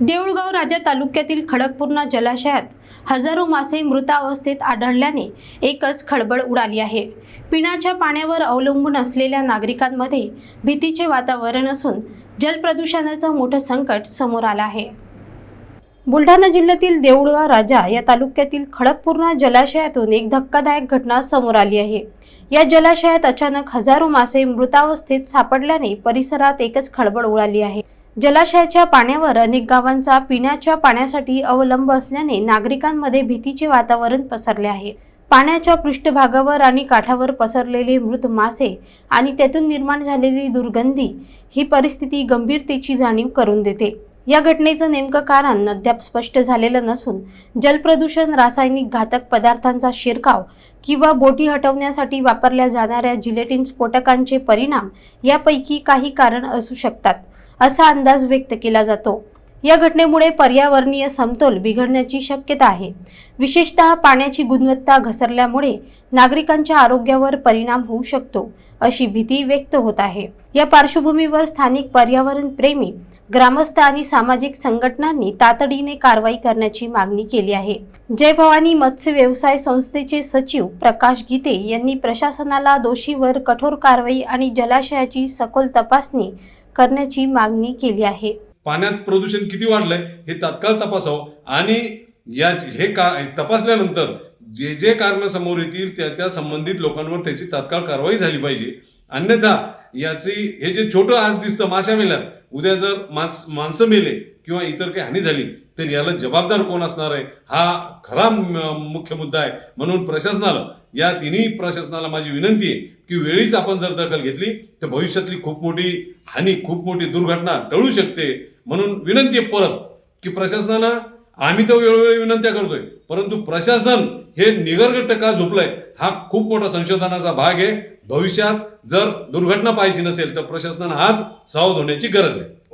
देऊळगाव राजा तालुक्यातील खडकपूर्णा जलाशयात हजारो मासे मृतावस्थेत आढळल्याने एकच खळबळ उडाली आहे. पिण्याच्या पाण्यावर अवलंबून असलेल्या नागरिकांमध्ये भीतीचे वातावरण असून जलप्रदूषणाचं मोठं संकट समोर आलं आहे. बुलढाणा जिल्ह्यातील देऊळगाव राजा या तालुक्यातील खडकपूर्णा जलाशयातून एक धक्कादायक घटना समोर आली आहे. या जलाशयात अचानक हजारो मासे मृतावस्थेत सापडल्याने परिसरात एकच खळबळ उडाली आहे. जलाशयाच्या पाण्यावर अनेक गावांचा पिण्याच्या पाण्यासाठी अवलंब असल्याने नागरिकांमध्ये भीतीचे वातावरण पसरले आहे. पाण्याच्या पृष्ठभागावर आणि काठावर पसरलेले मृत मासे आणि त्यातून निर्माण झालेली दुर्गंधी ही परिस्थिती गंभीरतेची जाणीव करून देते. या घटनेचं नेमकं कारण अद्याप स्पष्ट झालेलं नसून जलप्रदूषण रासायनिक घातक पदार्थांचा शिरकाव किंवा बोटी हटवण्यासाठी वापरल्या जाणाऱ्या जिलेटिन स्फोटकांचे परिणाम यापैकी काही कारण असू शकतात असा अंदाज व्यक्त केला जातो. या घटनेमुळे पर्यावरणीय समतोल बिघडण्याची शक्यता आहे. विशेषतः पाण्याची गुणवत्ता घसरल्यामुळे नागरिकांच्या आरोग्यावर परिणाम होऊ शकतो अशी भीती व्यक्त होत आहे. या पार्श्वभूमीवर स्थानिक पर्यावरण प्रेमी ग्रामस्थ आणि सामाजिक संघटनांनी तातडीने कारवाई करण्याची मागणी केली आहे. जय भवानी मत्स्य व्यवसाय संस्थेचे सचिव प्रकाश गीते यांनी प्रशासनाला दोषीवर कठोर कारवाई आणि जलाशयाची सखोल तपासणी करण्याची मागणी केली आहे. पाण्यात प्रदूषण किती वाढलंय हे तात्काळ तपासावं. आणि या हे का तपासल्यानंतर जे जे कारण समोर येतील त्या त्या संबंधित लोकांवर त्याची तात्काळ कारवाई झाली पाहिजे. अन्यथा याची हे जे छोटं आज दिसतं माशा मेल्यात उद्या जर मास माणसं मेले किंवा इतर काही हानी झाली तर याला जबाबदार कोण असणार आहे? हा खरा मुख्य मुद्दा आहे. म्हणून प्रशासनाला या तिन्ही प्रशासनाला माझी विनंती आहे की वेळीच आपण जर दखल घेतली तर भविष्यातली खूप मोठी हानी खूप मोठी दुर्घटना टळू शकते. म्हणून विनंती आहे परत की प्रशासनानं आम्ही तर वेळोवेळी विनंत्या करतोय परंतु प्रशासन हे निगर्गट का झोपलंय हा खूप मोठा संशोधनाचा भाग आहे. भविष्यात जर दुर्घटना पाहायची नसेल तर प्रशासनानं आज सावध होण्याची गरज आहे.